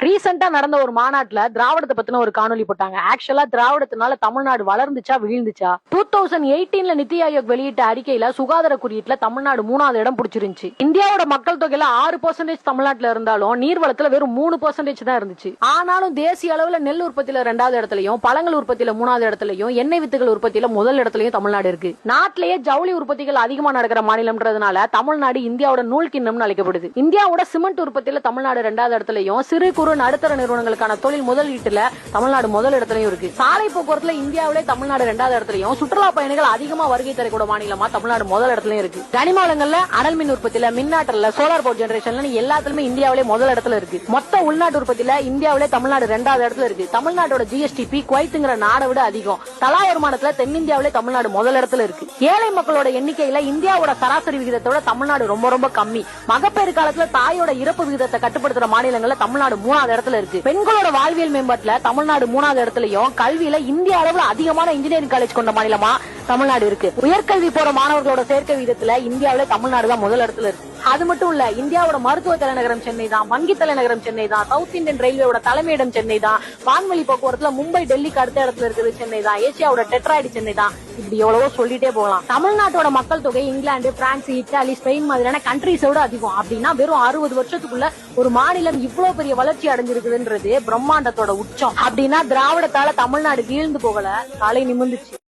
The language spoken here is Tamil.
ரீசெண்டா நடந்த ஒரு மாநாட்டுல திராவிடத்தை பத்தின ஒரு காணொலி போட்டாங்க. ஆக்சுவலா திராவிடத்தினால தமிழ்நாடு வளர்ந்துச்சா வீழ்ந்துச்சா? டூ தௌசண்ட் எயிட்டீன்ல நித்தி ஆயோக் வெளியிட்ட அறிக்கையில சுகாதார குறியீட்டுல தமிழ்நாடு மூணாவது இடம் பிடிச்சிருந்துச்சு. இந்தியாவோட மக்கள் தொகையில ஆறு பர்சன்டேஜ் தமிழ்நாட்டுல இருந்தாலும் நீர்வளத்துல வெறும் மூணு பர்சன்டேஜ் தான் இருந்துச்சு. ஆனாலும் தேசிய அளவுல நெல் உற்பத்தியில ரெண்டாவது இடத்துலயும் பழங்கள் உற்பத்தியில மூணாவது இடத்துலயும் எண்ணெய் வித்துகள் உற்பத்தியில முதல் இடத்துலயும் தமிழ்நாடு இருக்கு. நாட்டிலேயே ஜவுளி உற்பத்திகள் அதிகமா நடக்கிற மாநிலம்ன்றதுனால தமிழ்நாடு இந்தியாவோட நூல் கிண்ணம்னு அழைக்கப்படுது. இந்தியாவோட சிமெண்ட் உற்பத்தியில தமிழ்நாடு ரெண்டாவது இடத்துலயும் சிறு குறு நடுத்தர நிறுவனங்களுக்கான தொழில் முதலீட்டுல தமிழ்நாடு முதல் இடத்துலயும் இருக்கு. சாலை போக்குவரத்துல இந்தியாவிலே தமிழ்நாடு ரெண்டாவது இடத்துலயும். சுற்றுலா பயணிகள் அதிகமா வருகை தரக்கூடிய மாநிலமா தமிழ்நாடு முதல் இடத்துலயும் இருக்கு. கனிம வளங்கள்ல அனல் மின் உற்பத்தியில மின்னாற்றல சோலார் பவர் ஜெனரேஷன்ல எல்லாத்துலயுமே இந்தியாவிலே முதல் இடத்துல இருக்கு. மொத்த உள்நாட்டு உற்பத்தியில இந்தியாவிலே தமிழ்நாடு ரெண்டாவது இடத்துல இருக்கு. தமிழ்நாட்டோட ஜிஎஸ்டிபி குவைத்துங்கிற நாடை விட அதிகம். தலா வருமானத்துல தென்னிந்தியாவிலே தமிழ்நாடு முதல் இடத்துல இருக்கு. ஏழை மக்களோட எண்ணிக்கையில இந்தியாவோட சராசரி விகிதத்தோட தமிழ்நாடு ரொம்ப ரொம்ப கம்மி. மகப்பேறு காலத்துல தாயோட இறப்பு விகிதத்தை கட்டுப்படுத்துற மாநிலங்கள்ல தமிழ்நாடு மூணு மூணாவது இடத்துல இருக்கு. பெண்களோட வாழ்வியல் மேம்பாட்டுல தமிழ்நாடு மூணாவது இடத்துலயும் கல்வியில இந்திய அளவுல அதிகமான இன்ஜினியரிங் காலேஜ் கொண்ட மாநிலமா தமிழ்நாடு இருக்கு. உயர்கல்வி போற மாணவர்களோட சேர்க்கை விதத்துல இந்தியாவில தமிழ்நாடு தான் முதல் இடத்துல இருக்கு. அது மட்டும் இல்ல இந்தியாவோட மருத்துவ தலைநகரம் சென்னை தான் வங்கி தலைநகரம் சென்னை தான் சவுத் இந்தியன் ரயில்வேயோட தலைமையிடம் சென்னை தான் வான்வெளி போக்குவரத்துல மும்பை டெல்லிக்கு அடுத்த இடத்துல இருக்குது சென்னை தான் ஏசியாவோட டெட்ராய்டு சென்னை தான். இப்படி எவ்வளவோ சொல்லிட்டே போகலாம். தமிழ்நாட்டோட மக்கள் தொகை இங்கிலாந்து பிரான்ஸ் இத்தாலி ஸ்பெயின் மாதிரியான கண்ட்ரிஸோட அதிகம். அப்படின்னா வெறும் அறுபது வருஷத்துக்குள்ள ஒரு மாநிலம் இவ்வளவு பெரிய வளர்ச்சி அடைஞ்சிருக்குதுன்றது பிரம்மாண்டத்தோட உச்சம். அப்படின்னா திராவிடத்தால தமிழ்நாடு வீழ்ந்து போகல. காலை நிமிர்ந்துச்சு.